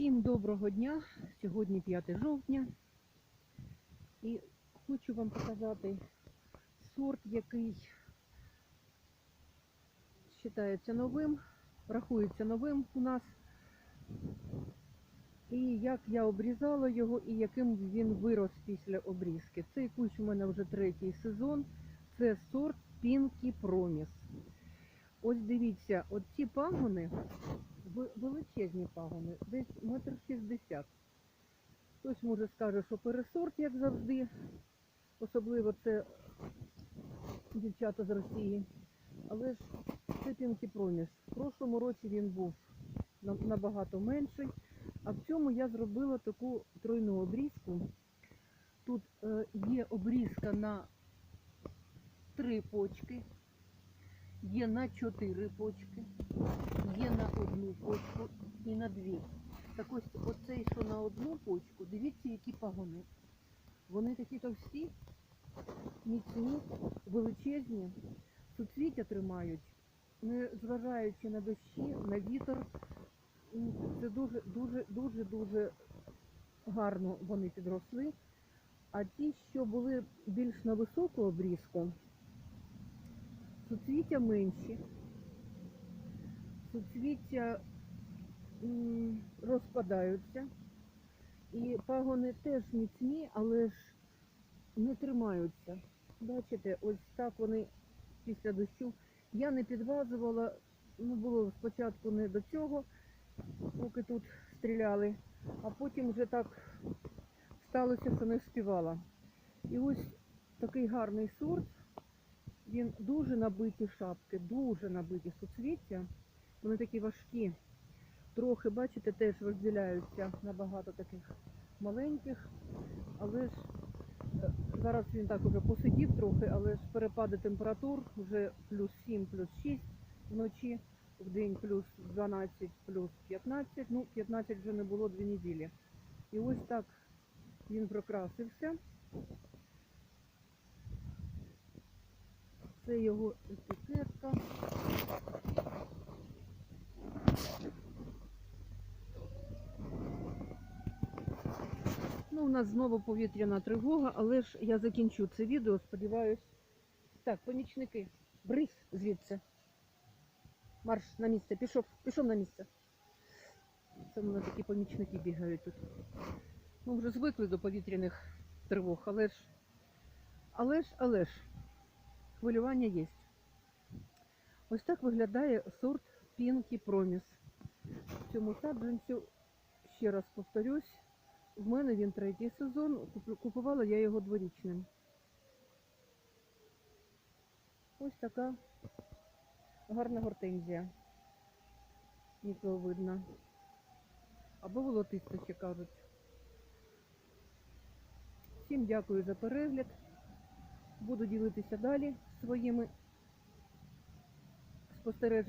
Всім доброго дня! Сьогодні 5 жовтня. І хочу вам показати сорт, який вважається новим, рахується новим у нас. І як я обрізала його і яким він вирос після обрізки. Цей кущ у мене вже третій сезон. Це сорт Pinky Promise. Ось дивіться, оці пагони, величезні пагони, десь метр шістдесят. Хтось може скаже, що пересорт, як завжди, особливо це дівчата з Росії. Але ж це Pinky Promise. В прошлому році він був набагато менший. А в цьому я зробила таку тройну обрізку. Тут е, є обрізка на три почки, є на чотири почки, почку і на дві. Так ось оцей, що на одну почку, дивіться, які пагони. Вони такі товсті, міцні, величезні, суцвіття тримають, не зважаючи на дощі, на вітер. Це дуже, дуже, дуже, дуже гарно вони підросли. А ті, що були більш на високу обрізку, суцвіття менші, суцвіття розпадаються. І пагони теж міцні, але ж не тримаються. Бачите, ось так вони після дощу. Я не підвазувала, ну було спочатку не до цього, поки тут стріляли, а потім вже так сталося, що не вспівала. І ось такий гарний сорт. Він дуже набиті шапки, дуже набиті суцвіття. Вони такі важкі. Трохи, бачите, теж розділяються на багато таких маленьких. Але ж е, зараз він так уже посидів трохи, але ж перепади температур вже плюс 7, плюс 6 вночі, в день плюс 12, плюс 15. Ну, 15 вже не було дві неділі. І ось так він прокрасився. Це його етикетка. Ну, у нас знову повітряна тривога, але ж я закінчу це відео, сподіваюсь. Так, помічники, брись звідси. Марш на місце, пішов, пішов на місце. Це в мене такі помічники бігають тут. Ну, вже звикли до повітряних тривог, але ж, але ж, але ж, хвилювання є. Ось так виглядає сорт Promise. В цьому саджанцю, ще раз повторюсь, в мене він третій сезон, купувала я його дворічним. Ось така гарна гортензія. Мікловидна. Або волотиста ще кажуть. Всім дякую за перегляд. Буду ділитися далі своїми спостереженнями.